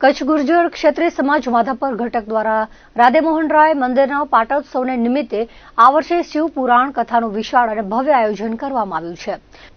કચ્છ ગુર્જર ક્ષત્રિય સમાજ માધાપર ઘટક દ્વારા રાધેમોહન રાય મંદિરના પાટોત્સવને નિમિત્તે આ વર્ષે શિવ પુરાણ કથાનું વિશાળ અને ભવ્ય આયોજન કરવામાં આવ્યું છે.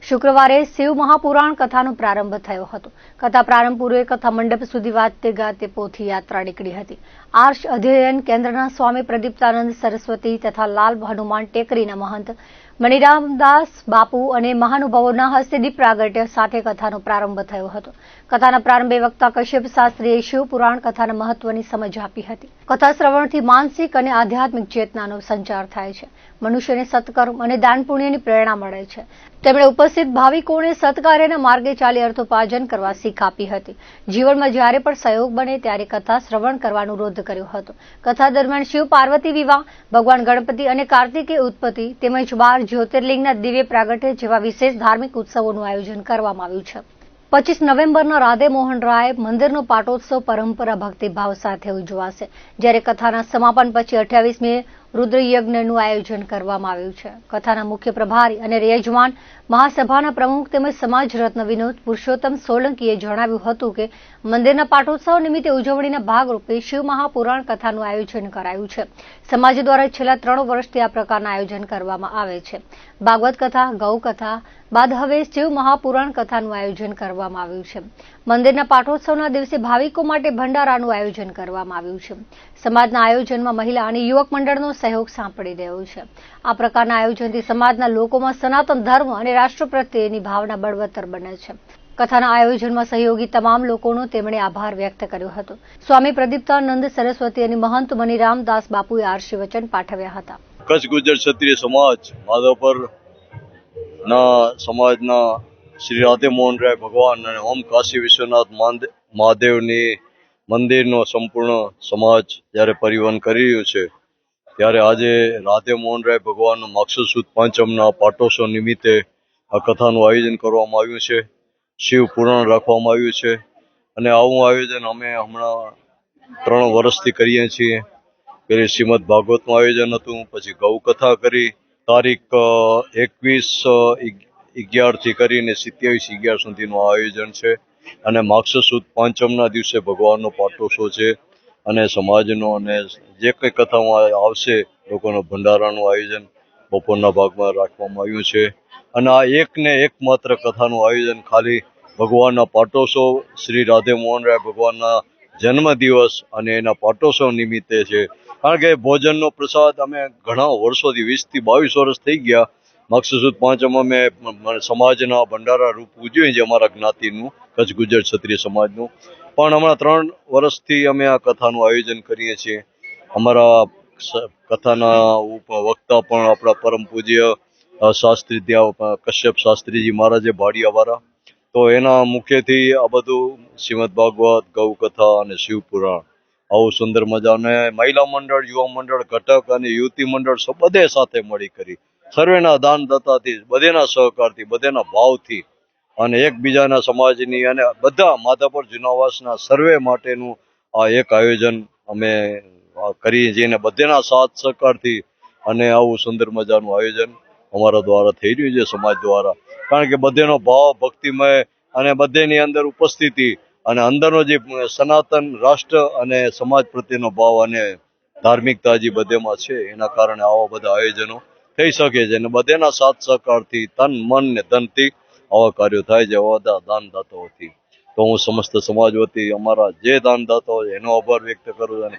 શુક્રવારે શિવ મહાપુરાણ કથાનો પ્રારંભ થયો હતો. કથા પ્રારંભ પૂર્વે કથા મંડપ સુધી વાતે ગાતે પોથી યાત્રા નીકળી હતી. આર્ષ અધ્યયન કેન્દ્રના સ્વામી પ્રદીપ્તાનંદ સરસ્વતી તથા લાલ હનુમાન ટેકરીના મહંત મણિરામદાસ બાપુ અને મહાનુભાવોના હસ્તે દીપ પ્રાગટ્ય સાથે કથાનો પ્રારંભ થયો હતો. કથાના પ્રારંભે વક્તા કશ્યપ શાસ્ત્રીએ શિવ પુરાણ કથાના મહત્વની સમજ આપી હતી. કથા શ્રવણથી માનસિક અને આધ્યાત્મિક ચેતનાનો સંચાર થાય છે. મનુષ્યને સત્કર્મ અને દાન પુણ્યની પ્રેરણા મળે છે. તેમણે ઉપસ્થિત ભાવિકોને સત્કાર્યના માર્ગે ચાલી અર્થોપાર્જન કરવા શીખ આપી હતી. જીવનમાં જ્યારે પણ સહયોગ બને ત્યારે કથા શ્રવણ કરવાનો અનુરોધ કર્યો હતો. કથા દરમિયાન શિવ પાર્વતી વિવાહ, ભગવાન ગણપતિ અને કાર્તિકે ઉત્પત્તિ તેમજ બાર જ્યોતિર્લિંગના દિવ્ય પ્રાગટ્ય જેવા વિશેષ ધાર્મિક ઉત્સવોનું આયોજન કરવામાં આવ્યું છે. પચીસ નવેમ્બરના રાધે મોહન રાય મંદિરનો પાટોત્સવ પરંપરા ભક્તિભાવ સાથે ઉજવાશે. જ્યારે કથાના સમાપન પછી અઠ્યાવીસમી રુદ્રયજ્ઞનું આયોજન કરવામાં આવ્યું છે. કથાના મુખ્ય પ્રભારી અને યજમાન મહાસભાના પ્રમુખ તેમજ સમાજ રત્ન વિનોદ પુરુષોત્તમ સોલંકીએ જણાવ્યું હતું કે, મંદિરના પાટોત્સવ નિમિત્તે ઉજવણીના ભાગરૂપે શિવ મહાપુરાણ કથાનું આયોજન કરાયું છે. સમાજ દ્વારા છેલ્લા ત્રણ વર્ષથી આ પ્રકારના આયોજન કરવામાં આવે છે. ભાગવત કથા, ગૌ કથા, બાદ હવે શિવ મહાપુરાણ કથાનું આયોજન કરવામાં આવ્યું છે. મંદિરના પાટોત્સવના દિવસે ભાવિકો માટે ભંડારાનું આયોજન કરવામાં આવ્યું છે. સમાજના આયોજનમાં મહિલા અને યુવક મંડળનો સહયોગ સાંપડી રહ્યો છે. આ પ્રકારના આયોજનથી સમાજના લોકોમાં સનાતન ધર્મ અને રાષ્ટ્ર પ્રત્યેની ભાવના બળવત્તર બને છે. કથાના આયોજનમાં સહયોગી તમામ લોકોનો તેમણે આભાર વ્યક્ત કર્યો હતો. સ્વામી પ્રદીપ્તાનંદ સરસ્વતી અને મહંત મનીરામદાસ બાપુએ આરસી વચન પાઠવ્યા હતા. કચ્છ ગુજર ક્ષત્રિય સમાજ માધવપર ના સમાજના શ્રી રાધે મોહનરાય ભગવાન અને ઓમ કાશી વિશ્વનાથ મહાદેવની મંદિરનો સંપૂર્ણ સમાજ જ્યારે પરિવહન કરી રહ્યું છે ત્યારે આજે રાધે મોહનરાય ભગવાનનો માક્ષર સુદ પાંચમના પાટોત્સવ નિમિત્તે આ કથાનું આયોજન કરવામાં આવ્યું છે. શિવ પુરાણ રાખવામાં આવ્યું છે. અને આવું આયોજન અમે હમણાં ત્રણ વર્ષથી કરીએ છીએ. પેલી શ્રીમદ ભાગવતનું આયોજન હતું, પછી ગૌ કથા કરી, તારીખ એકવીસ અગિયારથી કરીને સિત્યાવીસ, અગિયાર સુધીનું આયોજન છે. અને માક્ષર પાંચમના દિવસે ભગવાનનો પાટોત્સવ છે. અને સમાજનો અને જે કંઈ કથામાં આવશે, લોકોનો ભંડારાનું આયોજન બપોરના ભાગમાં રાખવામાં આવ્યું છે. અને આ એકને એકમાત્ર કથાનું આયોજન ખાલી ભગવાનના પાટોત્સવ શ્રી રાધે મોહનરાય ભગવાનના જન્મ દિવસ અને એના પાટોત્સવ નિમિત્તે છે. કારણ કે ભોજનનો પ્રસાદ અમે ઘણા વર્ષોથી વીસથી બાવીસ વર્ષ થઈ ગયા. મક્ષસુદ પાંચમ મેં સમાજના ભંડારા રૂપ ઉજવ્યું છે અમારા જ્ઞાતિનું, કચ્છ ગુજર ક્ષત્રિય સમાજનું. પણ હમણાં ત્રણ વર્ષથી અમે આ કથાનું આયોજન કરીએ છીએ. અમારા કથાના ઉપ- વક્તા પણ આપણા પરમ પૂજ્ય શાસ્ત્રી ત્યાં કશ્યપ શાસ્ત્રીજી મહારાજે ભાડિયાવાળા. તો એના મુખ્યથી આ બધું શ્રીમદ ભાગવત ગૌ કથા અને શિવ પુરાણ આવું સુંદર મજા અને મહિલા મંડળ, યુવા મંડળ, ઘટક અને યુવતી મંડળ બધે સાથે મળી કરી. સર્વેના દાન દત્તાથી બધેના સહકારથી, બધેના ભાવથી અને એકબીજાના સમાજની અને બધા માધાપર જુનાવાસના સર્વે માટેનું આ એક આયોજન અમે કરી અને બધેના સાથ સહકારથી અને આવું સુંદર મજાનું આયોજન અમારા દ્વારા થઈ રહ્યું છે સમાજ દ્વારા. કારણ કે બધેનો ભાવ, ભક્તિમય અને બધેની અંદર ઉપસ્થિતિ અને અંદરનો જે સનાતન રાષ્ટ્ર અને સમાજ પ્રત્યેનો ભાવ અને ધાર્મિકતા જે બધેમાં છે એના કારણે આવા બધા આયોજનો થઈ શકે છે અને બધેના સાથ સહકારથી તન, મન ને ધનથી આવા કાર્યો થાય છે આવા બધા દાનદાતાઓથી. તો હું સમસ્ત સમાજ વતી અમારા જે દાનદાતાઓ છે એનો આભાર વ્યક્ત કરું છું અને